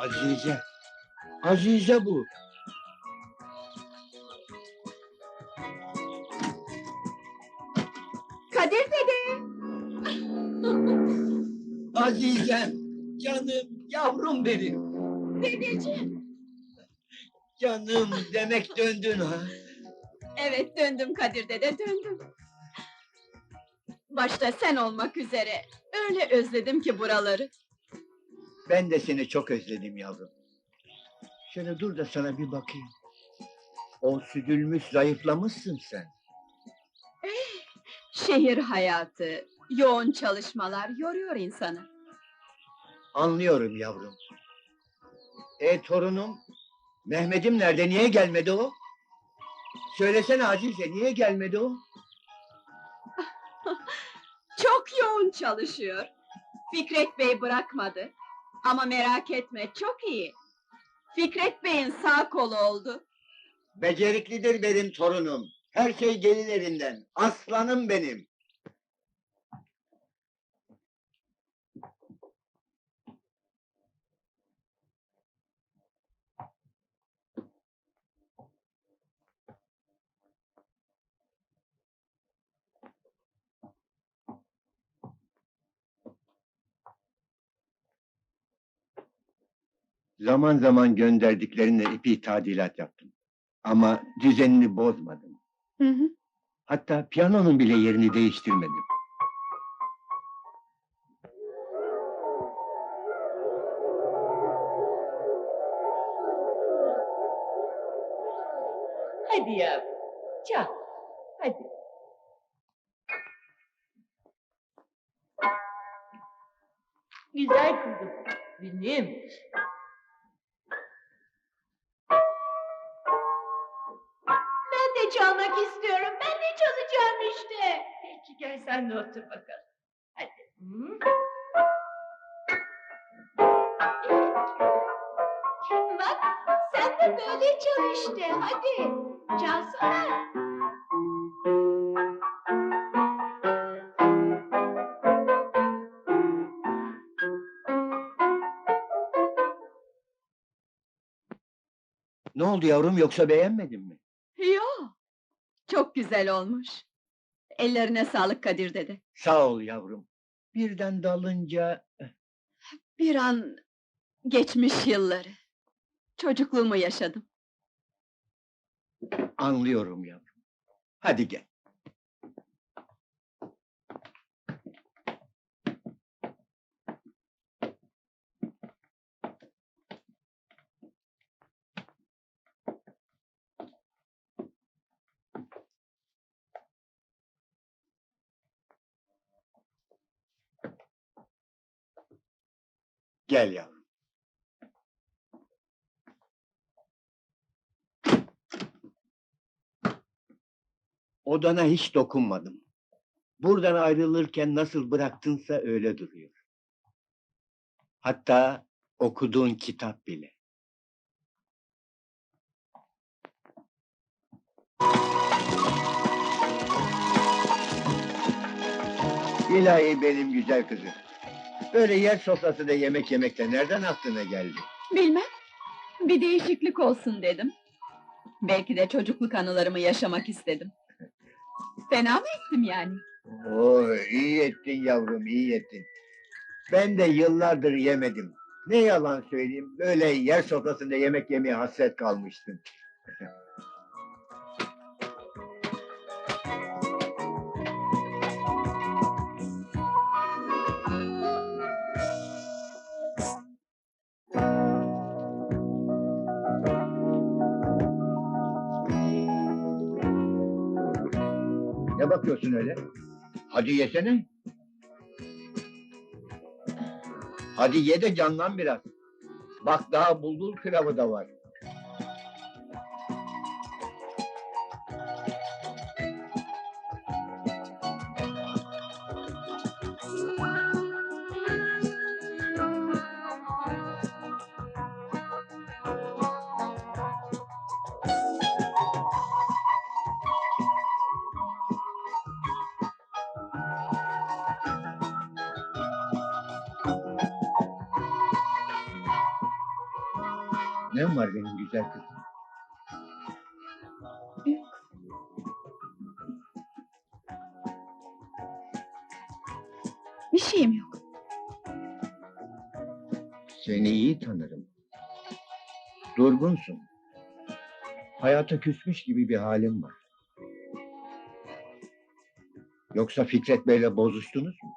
Azize. Azize bu. Yavrum benim. Dedeciğim. Canım demek döndün ha. Evet döndüm Kadir dede döndüm. Başta sen olmak üzere. Öyle özledim ki buraları. Ben de seni çok özledim yavrum. Şöyle dur da sana bir bakayım. O südülmüş, zayıflamışsın sen. Şehir hayatı, yoğun çalışmalar yoruyor insanı. Anlıyorum yavrum. E torunum, Mehmet'im nerede? Niye gelmedi o? Söylesene Azize, niye gelmedi o? Çok yoğun çalışıyor. Fikret Bey bırakmadı. Ama merak etme çok iyi. Fikret Bey'in sağ kolu oldu. Beceriklidir benim torunum. Her şey gelin elinden. Aslanım benim. Zaman zaman gönderdiklerine epey tadilat yaptım. Ama düzenini bozmadım. Hı hı. Hatta piyanonun bile yerini değiştirmedim. Hadi yavrum, çal. Hadi. Güzel kızım, benim. Gel sen de otur bakalım. Hadi. Hı? Bak sen de böyle çal işte. Hadi çalsana. Ne oldu yavrum yoksa beğenmedin mi? Yo. Çok güzel olmuş. Ellerine sağlık Kadir dede. Sağ ol yavrum. Birden dalınca Bir an geçmiş yılları. Çocukluğumu yaşadım. anlıyorum yavrum. Hadi gel. Gel yavrum. Odana hiç dokunmadım. Buradan ayrılırken nasıl bıraktınsa öyle duruyor. Hatta okuduğun kitap bile. İlahi benim güzel kızım. Böyle yer sofrasında yemek yemekte nereden aklına geldi? Bilmem. Bir değişiklik olsun dedim. Belki de çocukluk anılarımı yaşamak istedim. Fena mı ettim yani? Oo, iyi ettin yavrum, iyi ettin. Ben de yıllardır yemedim. Ne yalan söyleyeyim, böyle yer sofrasında yemek yemeye hasret kalmıştım. Bakıyorsun öyle? Hadi yesene. Hadi ye de canlan biraz. Bak daha bulgur pilavı da var. Ne var benim güzel kızım? Bir şeyim yok. Seni iyi tanırım. Durgunsun. Hayata küsmüş gibi bir halin var. Yoksa Fikret Bey'le bozuştunuz mu?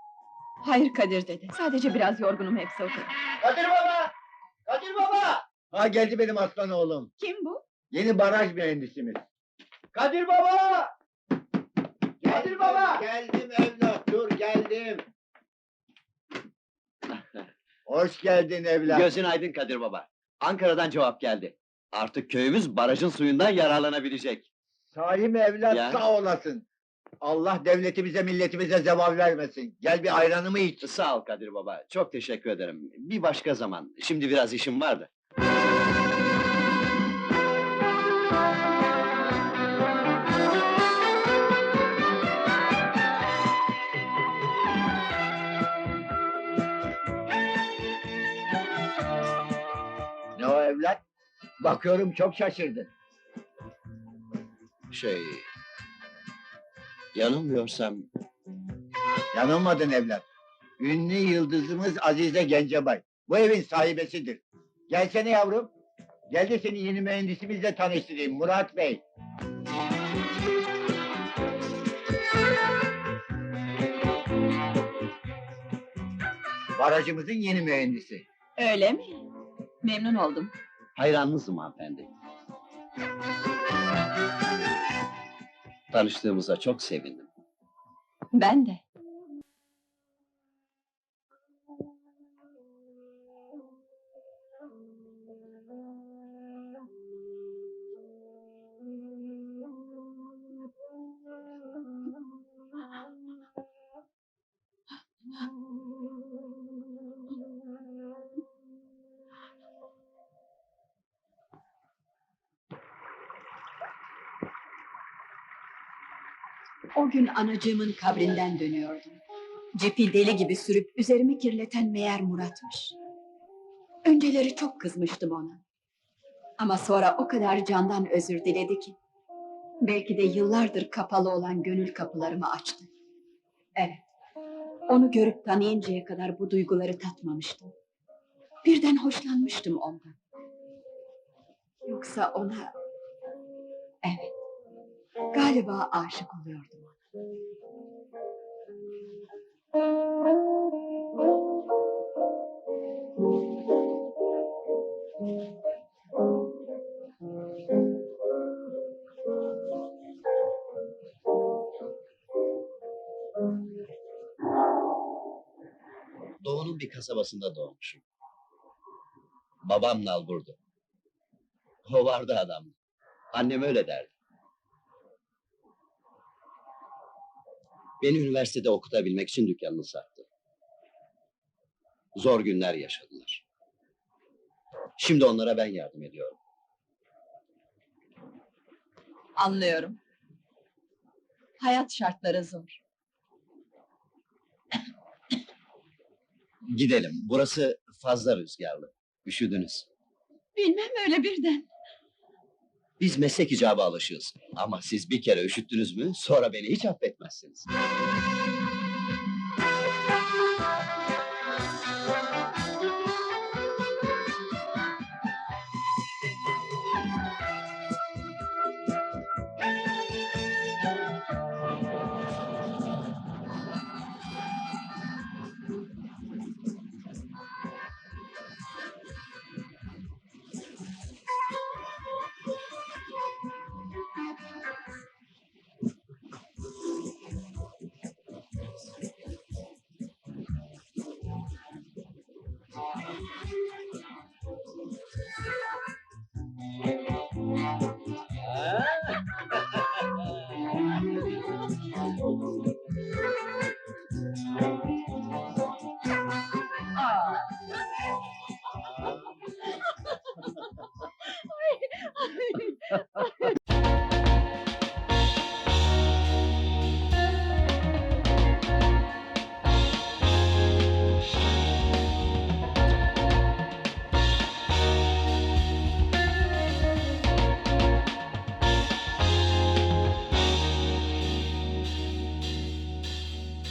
Hayır Kadir dede. Sadece biraz yorgunum hepsi o kadar. Kadir Baba! Ha geldi benim aslan oğlum. Kim bu? Yeni baraj mühendisimiz. Kadir Baba! Kadir Baba! Geldim evlat, dur geldim. Hoş geldin evlat. Gözün aydın Kadir Baba. Ankara'dan cevap geldi. Artık köyümüz barajın suyundan yararlanabilecek. Sahi mi evlat Ya. sağ olasın. Allah devletimize milletimize zeval vermesin. Gel bir ayranımı iç. Sağ ol Kadir Baba. Çok teşekkür ederim. Bir başka zaman. Şimdi biraz işim vardı. Bakıyorum çok şaşırdın. Şey... Yanılmıyorsam Yanılmadın evlat. Ünlü yıldızımız Azize Gencebay. Bu evin sahibesidir. Gelsene yavrum. Gel de seni yeni mühendisimizle tanıştırayım Murat Bey. Barajımızın yeni mühendisi. Öyle mi? Memnun oldum. Hayranınızım hanımefendi. Tanıştığımıza çok sevindim. Ben de. O gün anacığımın kabrinden dönüyordum. Cepi deli gibi sürüp üzerimi kirleten meğer Murat'mış. Önceleri çok kızmıştım ona. Ama sonra o kadar candan özür diledi ki. Belki de yıllardır kapalı olan gönül kapılarımı açtı. Evet, onu görüp tanıyıncaya kadar bu duyguları tatmamıştım. Birden hoşlanmıştım ondan. Yoksa ona... Evet, Galiba aşık oluyordum ona. Doğu'nun bir kasabasında doğmuşum. Babam nalburdu. O vardı adam. Annem öyle derdi. Beni üniversitede okutabilmek için dükkanını sattı. Zor günler yaşadılar. Şimdi onlara ben yardım ediyorum. Anlıyorum. Hayat şartları zor. Gidelim. Burası fazla rüzgarlı. Üşüdünüz. Bilmem öyle birden. Biz meslek icabı alışığız. Ama siz bir kere üşüttünüz mü sonra beni hiç affetmezsiniz.